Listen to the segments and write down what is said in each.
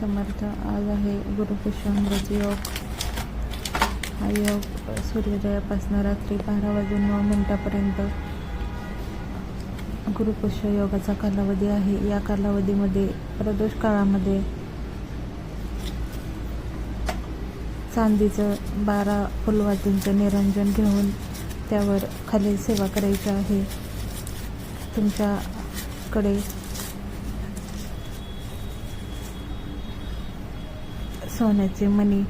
समर्थ. आज आहे गुरुपुष्यामृत योग. हा योग सूर्योदयापासून रात्री बारा वाजून नऊ मिनटापर्यंत गुरुपुष्य योगाचा कालावधी आहे. या कालावधीमध्ये प्रदोष काळामध्ये चांदीचं बारा फुलवातींचं निरंजन घेऊन त्यावर खाली सेवा करायची आहे. तुमच्याकडे सोन्याचे मणी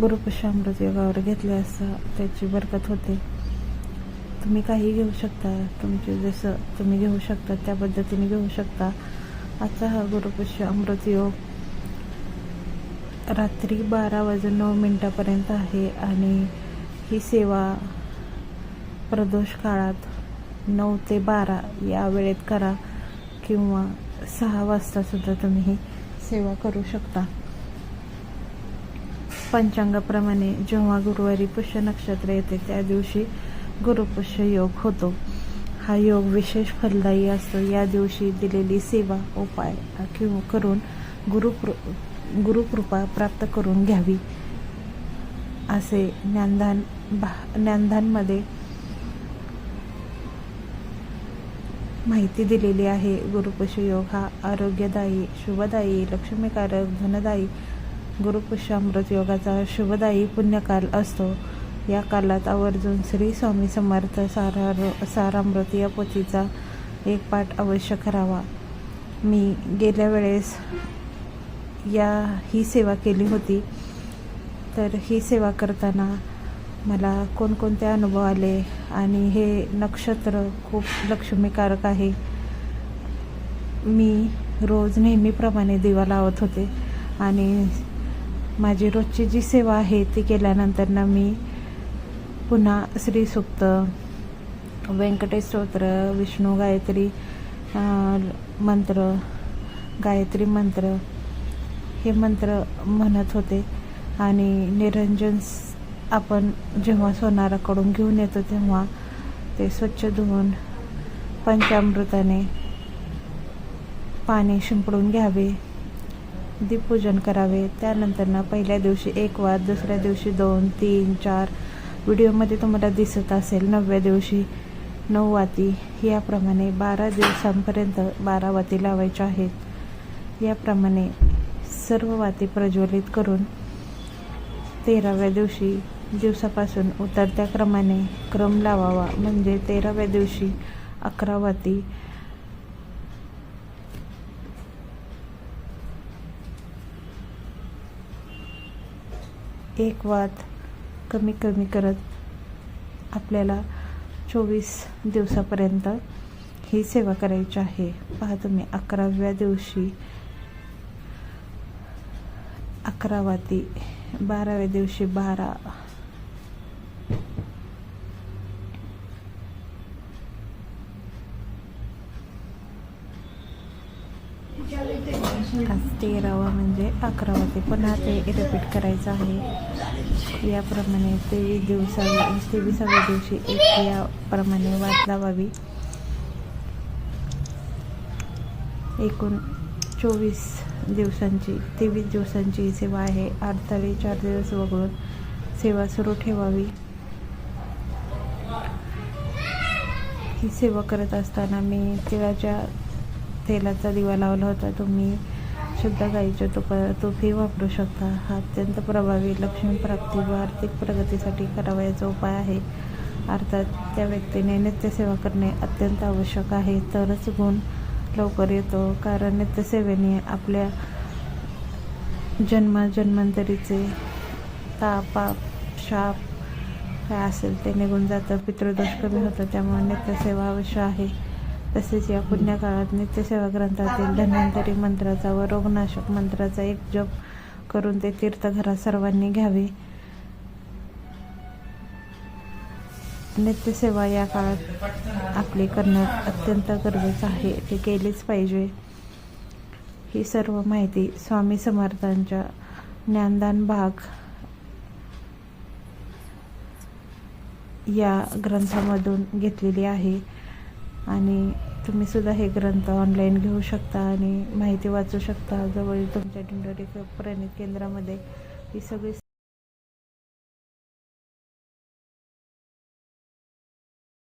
गुरुपुष्यामृत योगावर घेतले असता त्याची बरकत होते. तुम्ही काही घेऊ शकता. तुमचे जसं तुम्ही घेऊ शकता त्या पद्धतीने घेऊ शकता. आजचा हा गुरुपुष्य अमृत योग रात्री बारा वाजून नऊ मिनटापर्यंत आहे आणि ही सेवा प्रदोष काळात नऊ ते बारा या वेळेत करा किंवा सहा वाजतासुद्धा तुम्ही ही सेवा करू शकता. पंचांगाप्रमाणे जेव्हा गुरुवारी पुष्य नक्षत्र येते त्या दिवशी गुरुपुष्य योग होतो. हा योग विशेष फलदायी असतो. या दिवशी दिलेली सेवा उपाय किंवा करून गुरुकृ गुरुकृपा प्राप्त करून घ्यावी. असे ज्ञानदान भा ज्ञानदानमध्ये माहिती दिलेली आहे. गुरुपुष्य योग हा आरोग्यदायी शुभदायी लक्ष्मीकारक धनदायी गुरुपुष्यामृत योगाचा शुभदायी पुण्यकाल असतो. या कालात आवर्जून श्री स्वामी समर्थ सारा सारामृत या पोथीचा एक पाठ अवश्य करावा. मी गेल्या वेळेस या ही सेवा केली होती. तर ही सेवा करताना मला कोणकोणते अनुभव आले आणि हे नक्षत्र खूप लक्ष्मीकारक आहे. मी रोज नेहमीप्रमाणे दिवा लावत होते आणि माझी रोजची जी सेवा आहे ती केल्यानंतर ना मी पुन्हा श्री सुक्त व्यंकटेश स्तोत्र विष्णू गायत्री मंत्र गायत्री मंत्र हे मंत्र म्हणत होते. आणि निरंजन आपण जेव्हा सोनाराकडून घेऊन येतो तेव्हा ते स्वच्छ धुवून पंचामृताने पाणी शिंपडून घ्यावे. दीपपूजन करावे. त्यानंतर ना पहिल्या दिवशी एक वाद दुसऱ्या दिवशी दोन तीन चार. व्हिडिओमध्ये तुम्हाला दिसत असेल नवव्या दिवशी नऊ वाती याप्रमाणे बारा दिवसांपर्यंत बारा वाती लावायच्या आहेत. याप्रमाणे सर्व वाती प्रज्वलित करून तेराव्या दिवशी दिवसापासून उतरत्या क्रमाने क्रम लावावा. म्हणजे तेराव्या दिवशी अकरा वाती एक वात कमी कमी करत आपल्याला चोवीस दिवसापर्यंत ही सेवा करायची आहे. पहा तुम्ही अकराव्या दिवशी अकरा वाती बाराव्या दिवशी बारा आज तेरावा म्हणजे अकरावा. ते पुन्हा ते रिपीट करायचं आहे. याप्रमाणे तेवीस दिवसा तेविसाव्या दिवशी एक याप्रमाणे वाट लावावी एकूण चोवीस दिवसांची तेवीस दिवसांची ही सेवा आहे. अडताळी चार दिवस वगळून सेवा सुरू ठेवावी. ही सेवा करत असताना मी तिळाच्या तेलाचा दिवा लावला होता. तुम्ही शुद्ध गाईच्या तुपा तुपही वापरू शकता. हा अत्यंत प्रभावी लक्ष्मी प्राप्ती व आर्थिक प्रगतीसाठी करावयाचा उपाय आहे. अर्थात त्या व्यक्तीने नित्यसेवा करणे अत्यंत आवश्यक आहे. तरच गुण लवकर येतो. कारण नित्यसेवेने आपल्या जन्म जन्मांतरीचे ताप शाप काय असेल ते निघून जातं. पितृदोष कमी होतं. त्यामुळे नित्यसेवा अवश्य आहे. तसेच या पुण्यकाळात नित्यसेवा ग्रंथातील धन्वंतरी मंत्राचा व रोगनाशक मंत्राचा एक जप करून ते तीर्थघरात सर्वांनी घ्यावे. नित्यसेवा या काळात आपली करणं अत्यंत गरजेचं आहे. ते केलीच पाहिजे. ही सर्व माहिती स्वामी समर्थांच्या ज्ञानदान भाग या ग्रंथामधून घेतलेली आहे. आणि तुम्ही सुद्धा हे ग्रंथ ऑनलाईन घेऊ शकता आणि माहिती वाचू शकता. जवळ तुमच्या दिंडोरी प्रणित केंद्रामध्ये ही सगळी